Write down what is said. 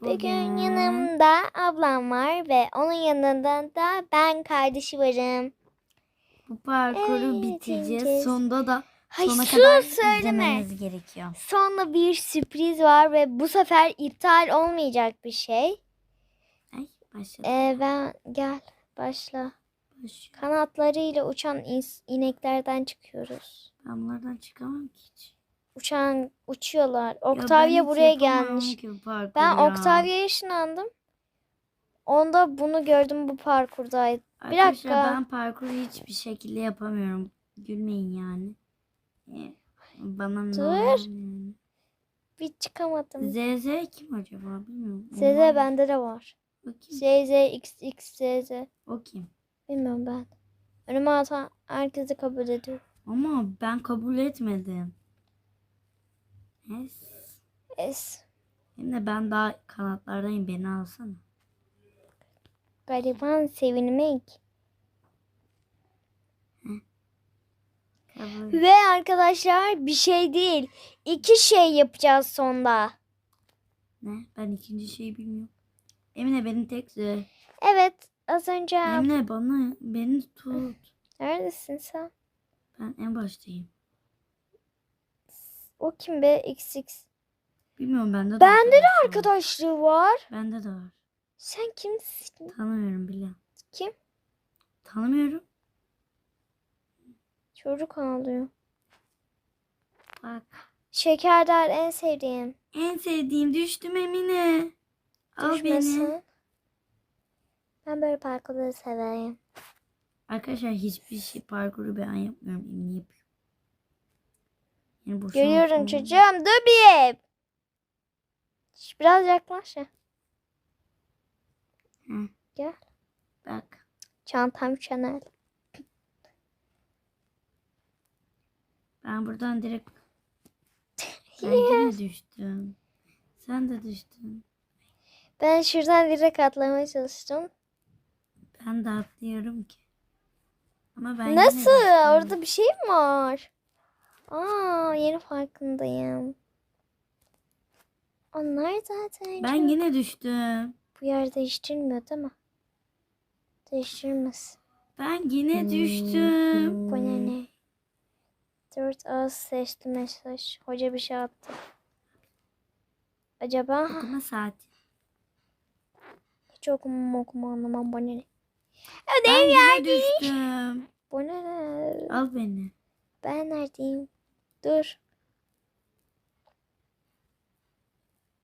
Bugün yanımda ablam var ve onun yanında da ben kardeşi varım. bu parkuru Evet, bitireceğiz. ineceğiz. Sonunda da Hay sona kadar söyleme. gerekiyor. Sonra bir sürpriz var ve bu sefer iptal olmayacak bir şey. Ay başladı. Ee, ben gel başla. Başlıyor. Kanatlarıyla uçan ineklerden çıkıyoruz. Ben bunlardan çıkamam ki hiç. Uçan uçuyorlar. Ben Octavia hiç buraya gelmiş. Ben ya. Octavia'ya ışınlandım. Onda bunu gördüm bu parkurdaydı. Bir Arkadaşlar dakika. ben parkuru hiçbir şekilde yapamıyorum. Gülmeyin yani. Ee, Bana Dur. yani. Bir çıkamadım. ZZ kim acaba bilmiyorum. ZZ Onlar- bende de var. ZZ XX ZZ. O kim? Bilmiyorum ben. Önüme atan herkesi kabul ediyorum. Ama ben kabul etmedim. Yes. Es. Hem de ben daha kanatlardayım beni alsana. Gariban sevinmek. Kabul. Ve arkadaşlar bir şey değil. iki şey yapacağız sonda. Ne? Ben ikinci şeyi bilmiyorum. Emine beni tek Z. Evet az önce. Emine bana beni tut. Neredesin sen? Ben en baştayım. O kim be XX? Bilmiyorum bende de Bende de. Arkadaşlığı var. Bende de var. Sen kimsin? Tanımıyorum bile. Kim? Tanımıyorum. Çocuk ağlıyor. Bak. Şekerder en sevdiğim. En sevdiğim düştüm Emine. Al beni. Düşmesin. Ben böyle parkurları severim. Arkadaşlar hiçbir şey parkuru ben yapmıyorum. Emine yapıyor. Boşuna Görüyorum çocuğum. Dur bir. Şş, Biraz yaklaş ya. Hı. Gel. Bak. Çantam Chanel. Ben buradan direkt ben yine düştüm. Sen de düştün. Ben şuradan direkt atlamaya çalıştım. Ben de atlıyorum ki. Ama ben yine Nasıl? düştüm. Orada bir şey mi var? Aa, yeni farkındayım. Onlar zaten Ben çok- yine düştüm. Bu yer değiştirmiyor değil mi? Değiştirmez. Ben yine düştüm. Bu ne ne? Dört ağız seçti mesaj. Hoca bir şey attı. Acaba Okuma saati. hiç okuma okuma anlamam bu ne ne? Ben yine düştüm. Bu ne ne? Al beni. Ben neredeyim? Dur.